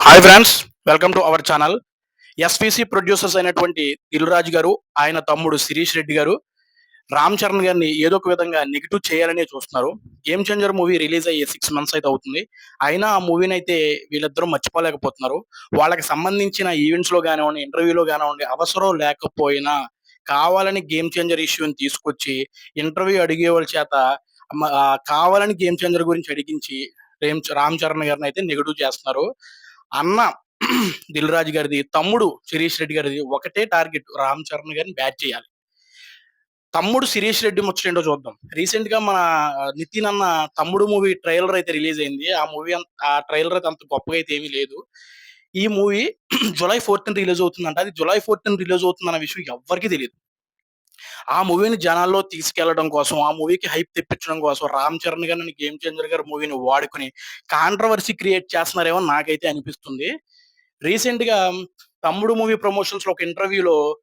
Hi friends welcome to our channel SVC producers అయినటువంటి దిల్రాజు గారు ఆయన తమ్ముడు శిరీష్ రెడ్డి గారు రామ్ చరణ్ గారిని ఏదో ఒక విధంగా నెగిటివ్ చేయాలనే చూస్తున్నారు. గేమ్ చేంజర్ మూవీ రిలీజ్ అయ్యి సిక్స్ మంత్స్ అయితే అవుతుంది. అయినా ఆ మూవీని అయితే వీళ్ళిద్దరూ మర్చిపోలేకపోతున్నారు. వాళ్ళకి సంబంధించిన ఈవెంట్స్లో కానివ్వండి ఇంటర్వ్యూలో కానివ్వండి అవసరం లేకపోయినా కావాలని గేమ్ చేంజర్ ఇష్యూని తీసుకొచ్చి ఇంటర్వ్యూ అడిగే వాళ్ళ చేత కావాలని గేమ్ చేంజర్ గురించి అడిగించి రామ్ చరణ్ గారిని అయితే నెగిటివ్ చేస్తున్నారు. అన్న దిల్ రాజు గారిది తమ్ముడు శిరీష్ రెడ్డి గారిది ఒకటే టార్గెట్ రామ్ చరణ్ గారిని బ్యాట్ చేయాలి. తమ్ముడు శిరీష్ రెడ్డి ముచ్చటేంటో చూద్దాం. రీసెంట్గా మన నితిన్ అన్న తమ్ముడు మూవీ ట్రైలర్ అయితే రిలీజ్ అయింది. ఆ మూవీ ఆ ట్రైలర్ అయితే అంత గొప్పగా అయితే ఏమీ లేదు. ఈ మూవీ జూలై ఫోర్టీన్ రిలీజ్ అవుతుందంట. అది జూలై ఫోర్టీన్ రిలీజ్ అవుతుందన్న విషయం ఎవ్వరికీ తెలియదు ఆ మూవీని జనాల్లో తీసుకెళ్ళడం కోసం ఆ మూవీకి హైప్ తెప్పించడం కోసం రామ్ చరణ్ గారిని గేమ్ చేంజర్ గారి మూవీని వాడుకుని కాంట్రవర్సీ క్రియేట్ చేస్తున్నారేమో నాకైతే అనిపిస్తుంది. రీసెంట్గా తమ్ముడు మూవీ ప్రమోషన్స్లో ఒక ఇంటర్వ్యూలో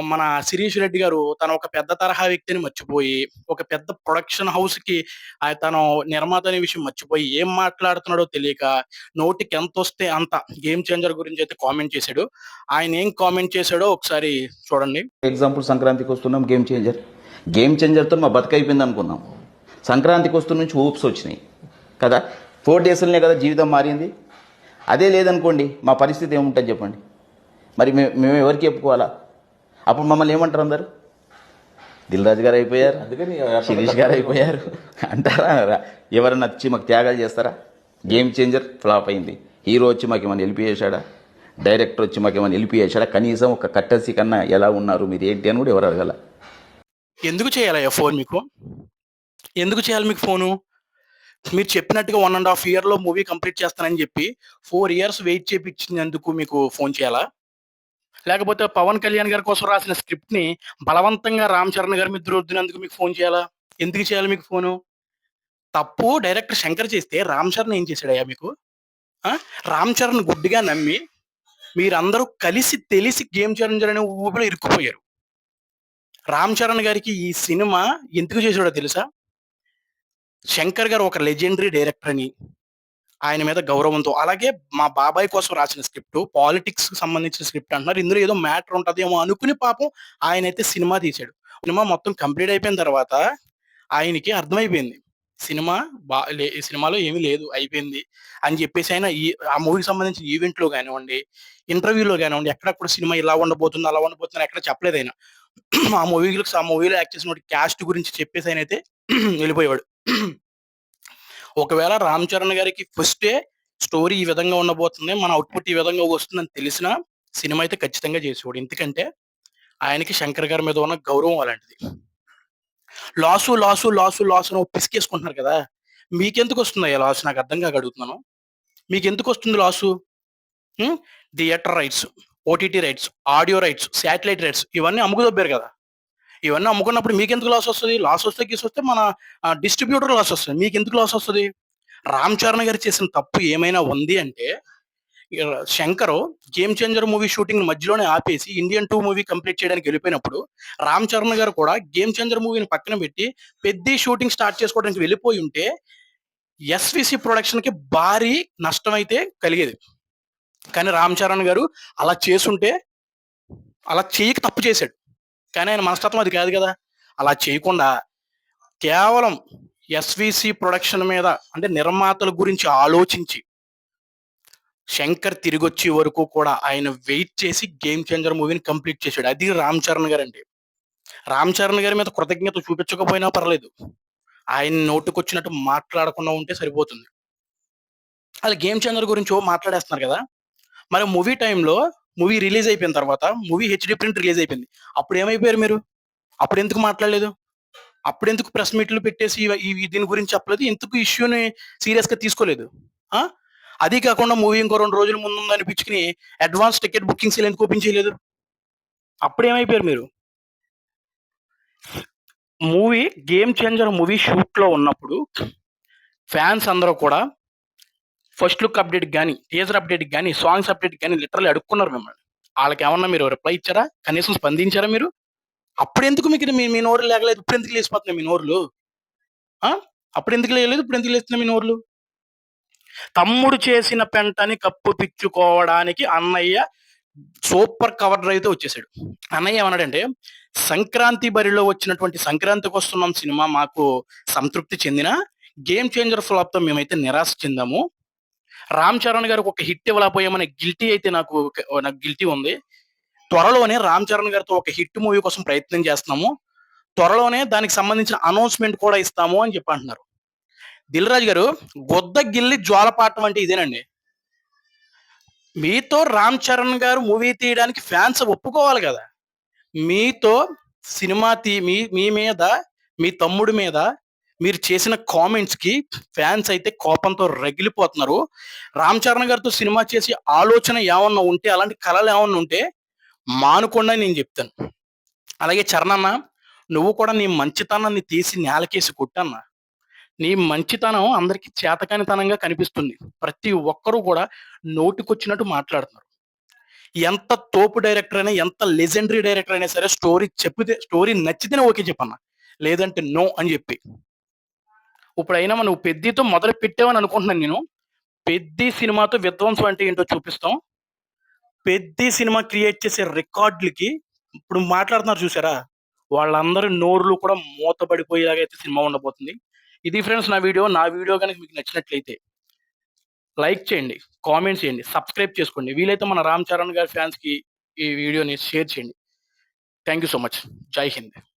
మన శిరీష్ రెడ్డి గారు తన ఒక పెద్ద తరహా వ్యక్తిని మర్చిపోయి ఒక పెద్ద ప్రొడక్షన్ హౌస్కి తను నిర్మాత అనే విషయం మర్చిపోయి ఏం మాట్లాడుతున్నాడో తెలియక నోటికి ఎంత వస్తే అంత గేమ్ చేంజర్ గురించి అయితే కామెంట్ చేశాడు. ఆయన ఏం కామెంట్ చేశాడో ఒకసారి చూడండి. ఎగ్జాంపుల్ సంక్రాంతికి వస్తున్నాం గేమ్ చేంజర్ గేమ్ చేంజర్తో మా బతుకైపోయింది అనుకున్నాం. సంక్రాంతికి వస్తున్న నుంచి ఊప్స్ వచ్చినాయి. కదా? ఫోర్ డేస్లోనే కదా జీవితం మారింది. అదే లేదనుకోండి మా పరిస్థితి ఏముంటుంది చెప్పండి. మరి మేము మేము ఎవరికి చెప్పుకోవాలా? అప్పుడు మమ్మల్ని ఏమంటారు అందరు? దిల్ రాజు గారు అయిపోయారు. అందుకని శిరీష్ గారు అయిపోయారు. అంటారా? ఎవరన్నా వచ్చి మాకు త్యాగాలు చేస్తారా? గేమ్ చేంజర్ ఫ్లాప్ అయింది. హీరో వచ్చి మాకు ఏమైనా హెల్ప్ చేశాడా? డైరెక్టర్ వచ్చి మాకు ఏమైనా హెల్ప్ చేశాడా? కనీసం ఒక కట్టసి కన్నా ఎలా ఉన్నారు? మీరు ఏంటి అని కూడా ఎవరు అడగల. ఎందుకు చేయాలయ్యా ఫోన్ మీకు? ఎందుకు చేయాలి మీకు ఫోను? మీరు చెప్పినట్టుగా వన్ అండ్ హాఫ్ ఇయర్లో మూవీ కంప్లీట్ చేస్తానని చెప్పి ఫోర్ ఇయర్స్ వెయిట్ చేపించినందుకు మీకు ఫోన్ చేయాలా? లేకపోతే పవన్ కళ్యాణ్ గారి కోసం రాసిన స్క్రిప్ట్ని బలవంతంగా రామ్ చరణ్ గారి మీద రుద్దినందుకు మీకు ఫోన్ చేయాలా? ఎందుకు చేయాలి మీకు ఫోను? తప్పు డైరెక్టర్ శంకర్ చేస్తే రామ్ చరణ్ ఏం చేశాడయ్యా మీకు? రామ్ చరణ్ గుడ్డిగా నమ్మి మీరందరూ కలిసి తెలిసి గేమ్ చేంజర్ ఊపిలో ఇరుక్కుపోయారు. రామ్ చరణ్ గారికి ఈ సినిమా ఎందుకు చేసాడో తెలుసా? శంకర్ గారు ఒక లెజెండరీ డైరెక్టర్ అని ఆయన మీద గౌరవంతో. అలాగే మా బాబాయ్ కోసం రాసిన స్క్రిప్ట్ పాలిటిక్స్కి సంబంధించిన స్క్రిప్ట్ అంటున్నారు. ఇందులో ఏదో మ్యాటర్ ఉంటదేమో అనుకుని పాపం ఆయన అయితే సినిమా తీశాడు. సినిమా మొత్తం కంప్లీట్ అయిపోయిన తర్వాత ఆయనకి అర్థమైపోయింది. సినిమా బా ఈ సినిమాలో ఏమీ లేదు అయిపోయింది అని చెప్పేసి ఆయన ఈ ఆ మూవీకి సంబంధించిన ఈవెంట్లో కానివ్వండి ఇంటర్వ్యూలో కానివ్వండి ఎక్కడెక్కడ సినిమా ఇలా ఉండబోతుంది అలా ఉండబోతుంది ఎక్కడ చెప్పలేదు ఆయన. ఆ మూవీలకు ఆ మూవీలో యాక్ట్ చేసిన క్యాస్ట్ గురించి చెప్పేసి ఆయన అయితే వెళ్ళిపోయాడు ఒకవేళ రామ్ చరణ్ గారికి ఫస్టే స్టోరీ ఈ విధంగా ఉండబోతుంది మన అవుట్పుట్ ఈ విధంగా వస్తుందని తెలిసిన సినిమా అయితే ఖచ్చితంగా చేసేవాడు. ఎందుకంటే ఆయనకి శంకర్ గారి మీద ఉన్న గౌరవం అలాంటిది. లాసు లాసు లాసు లాసు అని పిసికేసుకుంటున్నారు కదా. మీకెందుకు వస్తుంది ఆ లాస్? నాకు అర్థం కాక అడుగుతున్నాను. మీకు ఎందుకు వస్తుంది loss? Theatre rights OTT rights audio rights satellite rights ఇవన్నీ అమ్ముకుదొబ్బారు కదా. ఇవన్నీ అమ్ముకున్నప్పుడు మీకు ఎందుకు లాస్ వస్తుంది? లాస్ వస్తే గీస్ వస్తే మన డిస్ట్రిబ్యూటర్ లాస్ వస్తుంది. మీకు ఎందుకు లాస్ వస్తుంది? రామ్ చరణ్ గారు చేసిన తప్పు ఏమైనా ఉంది అంటే Shankar Game Changer movie shooting మధ్యలోనే ఆపేసి ఇండియన్ టూ మూవీ కంప్లీట్ చేయడానికి వెళ్ళిపోయినప్పుడు రామ్ చరణ్ గారు కూడా గేమ్ చేంజర్ మూవీని పక్కన పెట్టి పెద్ద షూటింగ్ స్టార్ట్ చేసుకోవడానికి వెళ్ళిపోయి ఉంటే ఎస్విసి ప్రొడక్షన్కి భారీ నష్టం అయితే కలిగేది. కానీ రామ్ చరణ్ గారు అలా చేసుంటే అలా చేయక తప్పు చేశాడు. కానీ ఆయన మనస్తత్వం అది కాదు కదా. అలా చేయకుండా కేవలం ఎస్విసి ప్రొడక్షన్ మీద అంటే నిర్మాతల గురించి ఆలోచించి శంకర్ తిరిగి వచ్చే వరకు కూడా ఆయన వెయిట్ చేసి గేమ్ చేంజర్ మూవీని కంప్లీట్ చేశాడు. అది రామ్ చరణ్ గారు అండి రామ్ చరణ్ గారి మీద కృతజ్ఞత చూపించకపోయినా పర్లేదు. ఆయన నోటుకొచ్చినట్టు మాట్లాడకుండా ఉంటే సరిపోతుంది. అది గేమ్ చేంజర్ గురించి మాట్లాడేస్తున్నారు కదా. మరి మూవీ టైంలో మూవీ రిలీజ్ అయిపోయిన తర్వాత మూవీ హెచ్డి ప్రింట్ రిలీజ్ అయిపోయింది. అప్పుడు ఏమైపోయారు మీరు? అప్పుడు ఎందుకు మాట్లాడలేదు? అప్పుడు ఎందుకు ప్రెస్ మీట్లు పెట్టేసి దీని గురించి చెప్పలేదు? ఎందుకు ఇష్యూని సీరియస్గా తీసుకోలేదు? అదీ అది కాకుండా మూవీ ఇంకో రెండు రోజుల ముందు అనిపించుకుని అడ్వాన్స్ టికెట్ బుకింగ్స్ ఎందుకు ఓపెన్ చేయలేదు? అప్పుడు ఏమైపోయారు మీరు? మూవీ గేమ్ చేంజర్ మూవీ షూట్లో ఉన్నప్పుడు ఫ్యాన్స్ అందరూ కూడా ఫస్ట్ లుక్ అప్డేట్ కానీ టీజర్ అప్డేట్ కానీ సాంగ్స్ అప్డేట్ కానీ లిటరల్లీ అడుక్కున్నారు మిమ్మల్ని. వాళ్ళకి ఏమన్నా మీరు రిప్లై ఇచ్చారా? కనీసం స్పందించారా మీరు? అప్పుడు ఎందుకు మీకు మీ మీ నోరు లేకలేదు ఇప్పుడు ఎందుకు లేచిపోతున్నాయి మీ నోరులు? అప్పుడు ఎందుకు లేయలేదు? ఇప్పుడు ఎందుకు లేస్తున్నాయి మీ నోరులు? తమ్ముడు చేసిన పెంటని కప్పు పిచ్చుకోవడానికి అన్నయ్య సూపర్ కవర్ డ్రైవ్తో వచ్చేసాడు. అన్నయ్య ఏమన్నాడంటే సంక్రాంతి బరిలో వచ్చినటువంటి సంక్రాంతికి వస్తున్నాం సినిమా మాకు సంతృప్తి చెందిన గేమ్ చేంజర్ ఫ్లాప్తో మేమైతే నిరాశ చెందాము. రామ్ చరణ్ గారికి ఒక హిట్ ఇవ్వలేకపోయామనే గిల్టీ అయితే నాకు నాకు గిల్టీ ఉంది. త్వరలోనే రామ్ చరణ్ గారితో ఒక హిట్ మూవీ కోసం ప్రయత్నం చేస్తున్నాము. త్వరలోనే దానికి సంబంధించిన అనౌన్స్మెంట్ కూడా ఇస్తాము అని చెప్పి అంటున్నారు. దిల్ రాజు గారు గొద్ద గిల్లి జ్వాలపాటం అంటే ఇదేనండి. మీతో రామ్ చరణ్ గారు మూవీ తీయడానికి ఫ్యాన్స్ ఒప్పుకోవాలి కదా. మీతో సినిమా తీ మీ మీ మీద మీ తమ్ముడి మీద మీరు చేసిన కామెంట్స్కి ఫ్యాన్స్ అయితే కోపంతో రగిలిపోతున్నారు. రామ్ చరణ్ గారితో సినిమా చేసి ఆలోచన ఏమన్నా ఉంటే అలాంటి కళలు ఏమన్నా ఉంటే మానుకుండా నేను చెప్తాను. అలాగే చరణన్న నువ్వు కూడా నీ మంచితనాన్ని తీసి నేలకేసి కొట్టన్నా. నీ మంచితనం అందరికీ చేతకానితనంగా కనిపిస్తుంది. ప్రతి ఒక్కరూ కూడా నోటికొచ్చినట్టు మాట్లాడుతున్నారు. ఎంత తోపు డైరెక్టర్ అయినా ఎంత లెజెండరీ డైరెక్టర్ అయినా సరే స్టోరీ చెప్పితే స్టోరీ నచ్చితేనే ఓకే చెప్పన్న. లేదంటే నో అని చెప్పి. ఇప్పుడైనా మనం పెద్దితో మొదలు పెట్టామని అనుకుంటున్నాను నేను. పెద్ది సినిమాతో విధ్వంసం అంటే ఏంటో చూపిస్తాం. పెద్ది సినిమా క్రియేట్ చేసే రికార్డులకి ఇప్పుడు మాట్లాడుతున్నారు చూసారా? వాళ్ళందరి నోరులు కూడా మూతపడిపోయేలాగా అయితే సినిమా ఉండబోతుంది. ఇది ఫ్రెండ్స్ నా వీడియో. నా వీడియో కనుక మీకు నచ్చినట్లయితే లైక్ చేయండి కామెంట్ చేయండి సబ్స్క్రైబ్ చేసుకోండి. వీలైతే మన రామ్ చరణ్ గారి ఫ్యాన్స్కి ఈ వీడియోని షేర్ చేయండి. Thank you so much. జై హింద్.